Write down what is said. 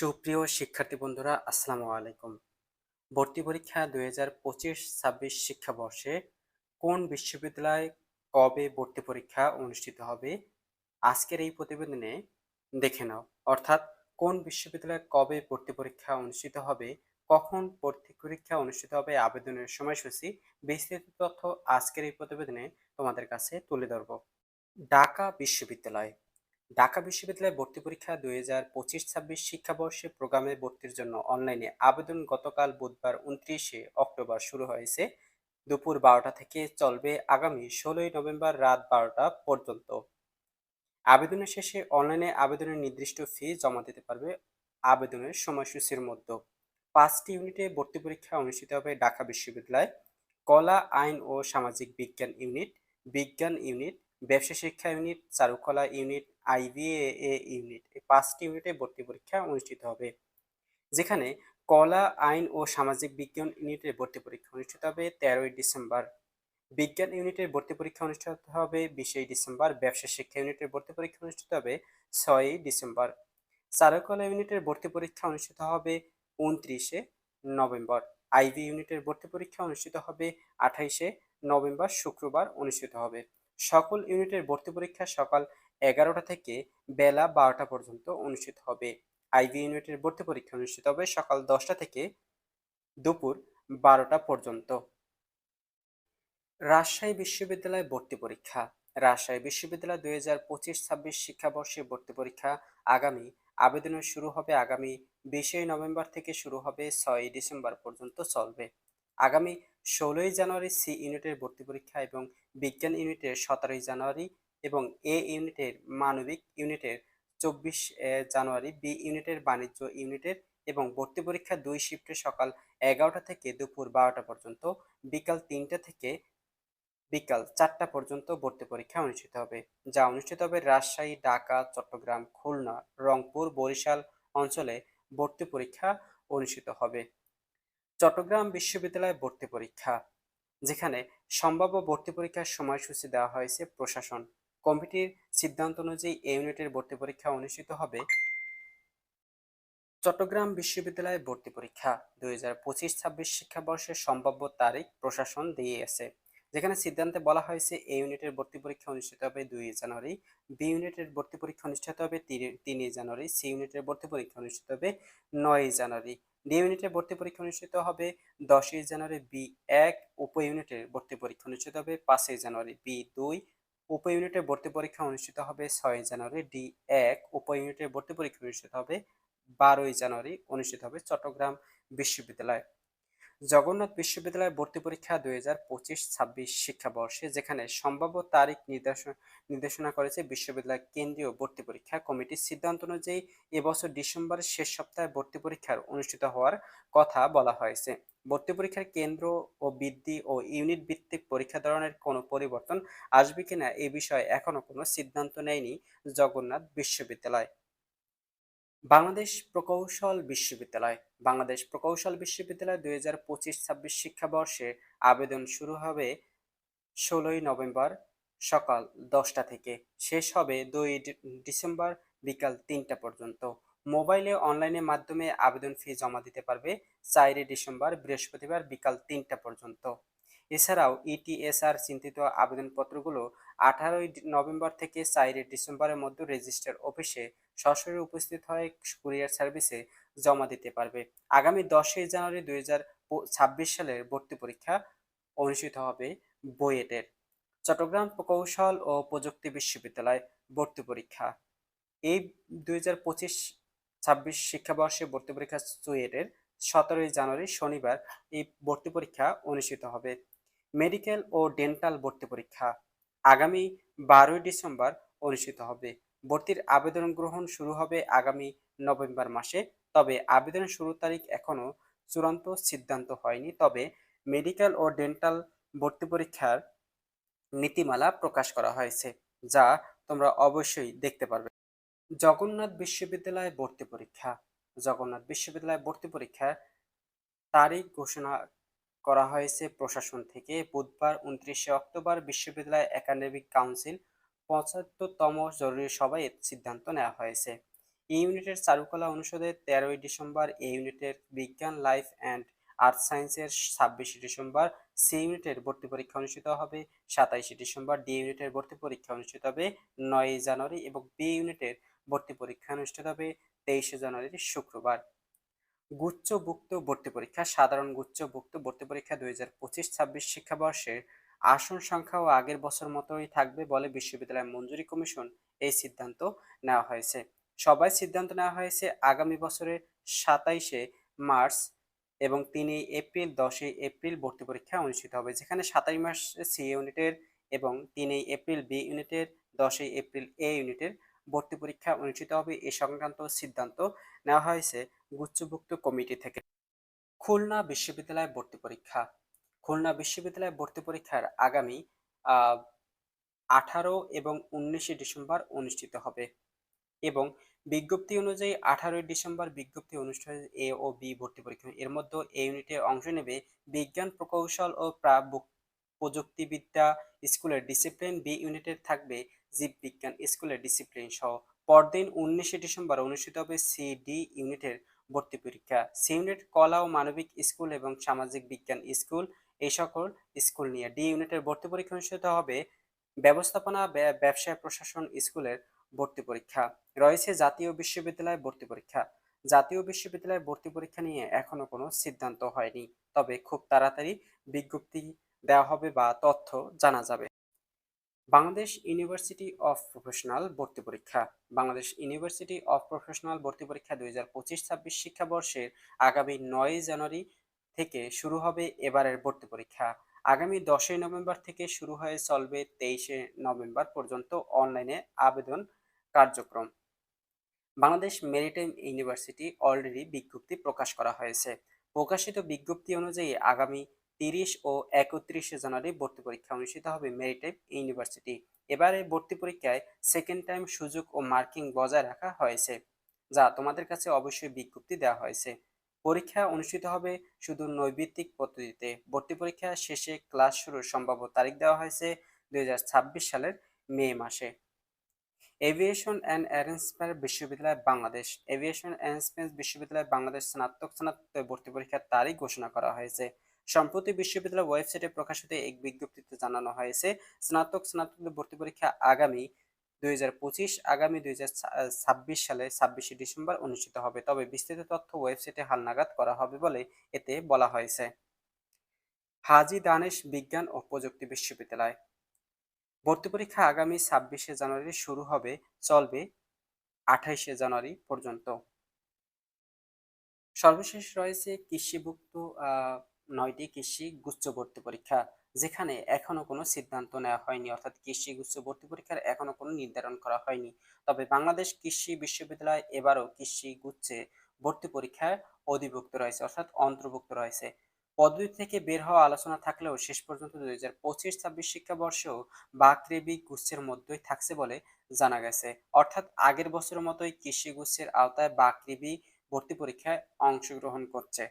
সুপ্রিয় শিক্ষার্থী বন্ধুরা, আসসালামু আলাইকুম। ভর্তি পরীক্ষা দুই হাজার পঁচিশ ছাব্বিশ শিক্ষাবর্ষে কোন বিশ্ববিদ্যালয়ে কবে ভর্তি পরীক্ষা অনুষ্ঠিত হবে? আজকের এই প্রতিবেদনে দেখে নাও, অর্থাৎ কোন বিশ্ববিদ্যালয়ে কবে ভর্তি পরীক্ষা অনুষ্ঠিত হবে, কখন ভর্তি পরীক্ষা অনুষ্ঠিত হবে, আবেদনের সময়সূচি, বিস্তারিত তথ্য আজকের এই প্রতিবেদনে তোমাদের কাছে তুলে ধরব। ঢাকা বিশ্ববিদ্যালয় ঢাকা বিশ্ববিদ্যালয়ে ভর্তি পরীক্ষা দুই হাজার পঁচিশ ছাব্বিশ শিক্ষাবর্ষে প্রোগ্রামে ভর্তির জন্য অনলাইনে আবেদন গতকাল বুধবার উনত্রিশে অক্টোবর শুরু হয়েছে। দুপুর বারোটা থেকে চলবে আগামী ষোলোই নভেম্বর রাত বারোটা পর্যন্ত। আবেদনের শেষে অনলাইনে আবেদনের নির্দিষ্ট ফি জমা দিতে পারবে আবেদনের সময়সূচির মধ্যে। পাঁচটি ইউনিটে ভর্তি পরীক্ষা অনুষ্ঠিত হবে ঢাকা বিশ্ববিদ্যালয় কলা, আইন ও সামাজিক বিজ্ঞান ইউনিট বিজ্ঞান ইউনিট ব্যবসা শিক্ষা ইউনিট চারুকলা ইউনিট আইবিএ ইউনিট এই পাঁচটি ইউনিটে ভর্তি পরীক্ষা অনুষ্ঠিত হবে। যেখানে কলা, আইন ও সামাজিক বিজ্ঞান ইউনিটের ভর্তি পরীক্ষা অনুষ্ঠিত হবে তেরোই ডিসেম্বর। বিজ্ঞান ইউনিটের ভর্তি পরীক্ষা অনুষ্ঠিত হবে বিশে ডিসেম্বর, ব্যবসা শিক্ষা ইউনিটের ভর্তি পরীক্ষা অনুষ্ঠিত হবে ছয়ই ডিসেম্বর। চারুকলা ইউনিটের ভর্তি পরীক্ষা অনুষ্ঠিত হবে উনত্রিশে নভেম্বর। আইভি ইউনিটের ভর্তি পরীক্ষা অনুষ্ঠিত হবে আঠাইশে নভেম্বর, শুক্রবার অনুষ্ঠিত হবে। সকল ইউনিটের ভর্তি পরীক্ষা সকাল এগারোটা থেকে বেলা বারোটা পর্যন্ত অনুষ্ঠিত হবে। আইভি ইউনিটের ভর্তি পরীক্ষা অনুষ্ঠিত হবে সকাল দশটা থেকে দুপুর বারোটা পর্যন্ত। রাজশাহী বিশ্ববিদ্যালয় ভর্তি পরীক্ষা। রাজশাহী বিশ্ববিদ্যালয় দুই হাজার পঁচিশ ছাব্বিশ শিক্ষাবর্ষে ভর্তি পরীক্ষা আগামী আবেদন শুরু হবে আগামী বিশে নভেম্বর থেকে শুরু হবে ছয়ই ডিসেম্বর পর্যন্ত চলবে। আগামী ষোলোই জানুয়ারি সি ইউনিটের ভর্তি পরীক্ষা এবং বিজ্ঞান ইউনিটের সতেরোই জানুয়ারি এবং এ ইউনিটের মানবিক ইউনিটের চব্বিশ জানুয়ারি, বি ইউনিটের বাণিজ্য ইউনিটের এবং ভর্তি পরীক্ষা দুই শিফটে সকাল এগারোটা থেকে দুপুর বারোটা পর্যন্ত, বিকাল তিনটা থেকে বিকাল চারটা পর্যন্ত ভর্তি পরীক্ষা অনুষ্ঠিত হবে, যা অনুষ্ঠিত হবে রাজশাহী, ঢাকা, চট্টগ্রাম, খুলনা, রংপুর, বরিশাল অঞ্চলে ভর্তি পরীক্ষা অনুষ্ঠিত হবে। চট্টগ্রাম বিশ্ববিদ্যালয় ভর্তি পরীক্ষা, যেখানে সম্ভাব্য ভর্তি পরীক্ষার সময়সূচি দেওয়া হয়েছে প্রশাসন। কমিটির সিদ্ধান্ত অনুযায়ী এই ইউনিটের ভর্তি পরীক্ষা অনুষ্ঠিত হবে চট্টগ্রাম বিশ্ববিদ্যালয়ে ভর্তি পরীক্ষা। দুই হাজার পঁচিশ ছাব্বিশ শিক্ষাবর্ষের সম্ভাব্য তারিখ প্রশাসন দিয়েছে যেখানে সিদ্ধান্তে বলা হয়েছে এ ইউনিটের ভর্তি পরীক্ষা অনুষ্ঠিত হবে দুই জানুয়ারি, বি ইউনিটের ভর্তি পরীক্ষা অনুষ্ঠিত হবে তিনই জানুয়ারি, সি ইউনিটের ভর্তি পরীক্ষা অনুষ্ঠিত হবে নয় জানুয়ারি, ডি ইউনিটের ভর্তি পরীক্ষা অনুষ্ঠিত হবে দশই জানুয়ারি, বি এক, উপ ইউনিটের ভর্তি পরীক্ষা অনুষ্ঠিত হবে পাঁচই জানুয়ারি, বি দুই, উপ ইউনিটের ভর্তি পরীক্ষা অনুষ্ঠিত হবে ছয় জানুয়ারি, ডি এক, উপ ইউনিটের ভর্তি পরীক্ষা অনুষ্ঠিত হবে বারোই জানুয়ারি, অনুষ্ঠিত হবে চট্টগ্রাম বিশ্ববিদ্যালয়। জগন্নাথ বিশ্ববিদ্যালয় ভর্তি পরীক্ষা দুই হাজার পঁচিশ ছাব্বিশ শিক্ষাবর্ষে, যেখানে সম্ভাব্য তারিখ নির্দেশনা নির্দেশনা করেছে বিশ্ববিদ্যালয় কেন্দ্রীয় ভর্তি পরীক্ষা কমিটির সিদ্ধান্ত অনুযায়ী এবছর ডিসেম্বরের শেষ সপ্তাহে ভর্তি পরীক্ষার অনুষ্ঠিত হওয়ার কথা বলা হয়েছে। ভর্তি পরীক্ষার কেন্দ্র ও বৃদ্ধি ও ইউনিট ভিত্তিক পরীক্ষা ধরনের কোনো পরিবর্তন আসবে কিনা এ বিষয়ে এখনও কোনো সিদ্ধান্ত নেয়নি জগন্নাথ বিশ্ববিদ্যালয়। বাংলাদেশ প্রকৌশল বিশ্ববিদ্যালয়। বাংলাদেশ প্রকৌশল বিশ্ববিদ্যালয় দুই হাজার পঁচিশ ছাব্বিশ শিক্ষাবর্ষে আবেদন শুরু হবে ষোলোই নভেম্বর সকাল দশটা থেকে। শেষ হবে দুই ডিসেম্বর বিকাল তিনটা পর্যন্ত। মোবাইলে অনলাইনের মাধ্যমে আবেদন ফি জমা দিতে পারবে চারই ডিসেম্বর বৃহস্পতিবার বিকাল তিনটা পর্যন্ত। এছাড়াও ইটিএসআর চিন্তিত আবেদনপত্রগুলো আঠারোই নভেম্বর থেকে চারই ডিসেম্বরের মধ্যে রেজিস্টার অফিসে সরাসরি উপস্থিত হয়ে কুরিয়ার সার্ভিসে জমা দিতে পারবে। আগামী দশই জানুয়ারি দুই সালের ভর্তি পরীক্ষা অনুষ্ঠিত হবে বুয়েটের চট্টগ্রাম প্রকৌশল ও প্রযুক্তি বিশ্ববিদ্যালয় ভর্তি পরীক্ষা। এই দুই হাজার পঁচিশ ছাব্বিশ শিক্ষাবর্ষে ভর্তি পরীক্ষা চুয়েটের সতেরোই জানুয়ারি শনিবার এই ভর্তি পরীক্ষা অনুষ্ঠিত হবে। মেডিকেল ও ডেন্টাল ভর্তি পরীক্ষা আগামী বারোই ডিসেম্বর অনুষ্ঠিত হবে। ভর্তির আবেদন গ্রহণ শুরু হবে আগামী নভেম্বর মাসে। তবে আবেদন শুরু তারিখ এখনও চূড়ান্ত সিদ্ধান্ত হয়নি। তবে মেডিকেল ও ডেন্টাল ভর্তি পরীক্ষার নীতিমালা প্রকাশ করা হয়েছে, যা তোমরা অবশ্যই দেখতে পারবে। জগন্নাথ বিশ্ববিদ্যালয় ভর্তি পরীক্ষা। জগন্নাথ বিশ্ববিদ্যালয় ভর্তি পরীক্ষার তারিখ ঘোষণা করা হয়েছে প্রশাসন থেকে। বুধবার উনত্রিশে অক্টোবর বিশ্ববিদ্যালয় একাডেমিক কাউন্সিল পঁচাত্তরতম জরুরি সভায় সিদ্ধান্ত নেওয়া হয়েছে। এই ইউনিটের চারুকলা অনুষদের তেরোই ডিসেম্বর এই ইউনিটের বিজ্ঞান, লাইফ অ্যান্ড আর্থ সায়েন্সের ছাব্বিশে ডিসেম্বর, সি ইউনিটের ভর্তি পরীক্ষা অনুষ্ঠিত হবে সাতাইশে ডিসেম্বর, ডি ইউনিটের ভর্তি পরীক্ষা অনুষ্ঠিত হবে নয়ই জানুয়ারি এবং বি ইউনিটের ভর্তি পরীক্ষা অনুষ্ঠিত হবে তেইশে জানুয়ারি শুক্রবার। গুচ্ছভুক্ত ভর্তি পরীক্ষা, সাধারণ গুচ্ছভুক্ত ভর্তি পরীক্ষা দুই হাজার পঁচিশ ছাব্বিশ শিক্ষাবর্ষের আসন সংখ্যাও আগের বছর মতোই থাকবে বলে বিশ্ববিদ্যালয় মঞ্জুরি কমিশন এই সিদ্ধান্ত নেওয়া হয়েছে। সবাই সিদ্ধান্ত নেওয়া হয়েছে আগামী বছরের সাতাইশে মার্চ এবং তিন এপ্রিল দশই এপ্রিল ভর্তি পরীক্ষা অনুষ্ঠিত হবে, যেখানে সাতাশ মার্চ সি ইউনিটের এবং তিন এপ্রিল বি ইউনিটের দশই এপ্রিল এ ইউনিটের ভর্তি পরীক্ষা অনুষ্ঠিত হবে। এ সংক্রান্ত সিদ্ধান্ত নেওয়া হয়েছে গুচ্ছভুক্ত কমিটি থেকে। খুলনা বিশ্ববিদ্যালয় ভর্তি পরীক্ষা খুলনা বিশ্ববিদ্যালয় ভর্তি পরীক্ষার আগামী আঠারো এবং উনিশে ডিসেম্বর অনুষ্ঠিত হবে। এবং বিজ্ঞপ্তি অনুযায়ী আঠারোই ডিসেম্বর বিজ্ঞপ্তি অনুষ্ঠানে এ ও বি ভর্তি পরীক্ষা এর মধ্যে এ ইউনিটে অংশ নেবে বিজ্ঞান, প্রকৌশল ও প্রযুক্তিবিদ্যা স্কুলের ডিসিপ্লিন। বি ইউনিটের থাকবে জীববিজ্ঞান স্কুলের ডিসিপ্লিন সহ। পরদিন উনিশে ডিসেম্বর অনুষ্ঠিত হবে সি ডি ইউনিটের ভর্তি পরীক্ষা। সি ইউনিট কলা ও মানবিক স্কুল এবং সামাজিক বিজ্ঞান স্কুল এই সকল স্কুল নিয়ে। ডি ইউনিটের ভর্তি পরীক্ষা অনুষ্ঠিত হবে ব্যবস্থাপনা ব্যবসায় প্রশাসন, স্কুলের ভর্তি পরীক্ষা। রয়েছে জাতীয় বিশ্ববিদ্যালয় ভর্তি পরীক্ষা। জাতীয় বিশ্ববিদ্যালয় ভর্তি পরীক্ষা নিয়ে এখনও কোনো সিদ্ধান্ত হয়নি। তবে খুব তাড়াতাড়ি বিজ্ঞপ্তি দেওয়া হবে বা তথ্য জানা যাবে। বাংলাদেশ ইউনিভার্সিটি অফ প্রফেশনাল ভর্তি পরীক্ষা। বাংলাদেশ ইউনিভার্সিটি অফ প্রফেশনাল ভর্তি পরীক্ষা দুই হাজার পঁচিশ ছাব্বিশ শিক্ষাবর্ষের আগামী নয় জানুয়ারি থেকে শুরু হবে এবারের ভর্তি পরীক্ষা। আগামী দশই নভেম্বর থেকে শুরু হয়ে চলবে তেইশে নভেম্বর পর্যন্ত অনলাইনে আবেদন কার্যক্রম। বাংলাদেশ মেরিটাইম ইউনিভার্সিটি অলরেডি বিজ্ঞপ্তি প্রকাশ করা হয়েছে। প্রকাশিত বিজ্ঞপ্তি অনুযায়ী আগামী তিরিশ ও একত্রিশে জানুয়ারি ভর্তি পরীক্ষা অনুষ্ঠিত হবে মেরিটাইম ইউনিভার্সিটি। এবারে ভর্তি পরীক্ষায় সেকেন্ড টাইম সুযোগ ও মার্কিং বজায় রাখা হয়েছে, যা তোমাদের কাছে অবশ্যই বিজ্ঞপ্তি দেওয়া হয়েছে। পরীক্ষা অনুষ্ঠিত হবে শুধু নৈবিত্তিক পদ্ধতিতে। ভর্তি পরীক্ষা শেষে ক্লাস শুরুর সম্ভাব্য তারিখ দেওয়া হয়েছে দুই সালের মে মাসে। এভিয়েশন অ্যান্ড অ্যারেঞ্জমেন্ট বিশ্ববিদ্যালয় বাংলাদেশ। এভিয়েশন অ্যারেঞ্জমেন্ট বিশ্ববিদ্যালয় বাংলাদেশ স্নাতক স্নাতক ভর্তি পরীক্ষার তারিখ ঘোষণা করা হয়েছে। সম্প্রতি বিশ্ববিদ্যালয় ওয়েবসাইটে প্রকাশিত এক বিজ্ঞপ্তিতে জানানো হয়েছে, স্নাতক স্নাতক ভর্তি পরীক্ষা আগামী দুই আগামী দুই সালে ছাব্বিশে ডিসেম্বর অনুষ্ঠিত হবে। তবে বিস্তৃত তথ্য ওয়েবসাইটে হালনাগাদ করা হবে বলে এতে বলা হয়েছে। হাজি দানেশ বিজ্ঞান ও প্রযুক্তি বিশ্ববিদ্যালয়। ভর্তি পরীক্ষা আগামী ছাব্বিশে জানুয়ারি শুরু হবে, চলবে আঠাইশে জানুয়ারি পর্যন্ত। সর্বশেষ রয়েছে কৃষিভুক্ত নয়টি কৃষি গুচ্ছ ভর্তি পরীক্ষা, যেখানে এখনও কোনো সিদ্ধান্ত নেওয়া হয়নি। অর্থাৎ কৃষি গুচ্ছ ভর্তি পরীক্ষার এখনও কোনো নির্ধারণ করা হয়নি। তবে বাংলাদেশ কৃষি বিশ্ববিদ্যালয় এবারও কৃষি গুচ্ছে ভর্তি পরীক্ষায় অধিভুক্ত রয়েছে, অর্থাৎ অন্তর্ভুক্ত রয়েছে। পদ্ধতি থেকে বের হওয়া আলোচনা থাকলেও শেষ পর্যন্ত দুই হাজার পঁচিশ ছাব্বিশ শিক্ষাবর্ষেও বাকরেবি গুচ্ছের মধ্যেই থাকছে বলে জানা গেছে। অর্থাৎ আগের বছরের মতোই কৃষি গুচ্ছের আওতায় বাকরেবি ভর্তি পরীক্ষায় অংশগ্রহণ করছে।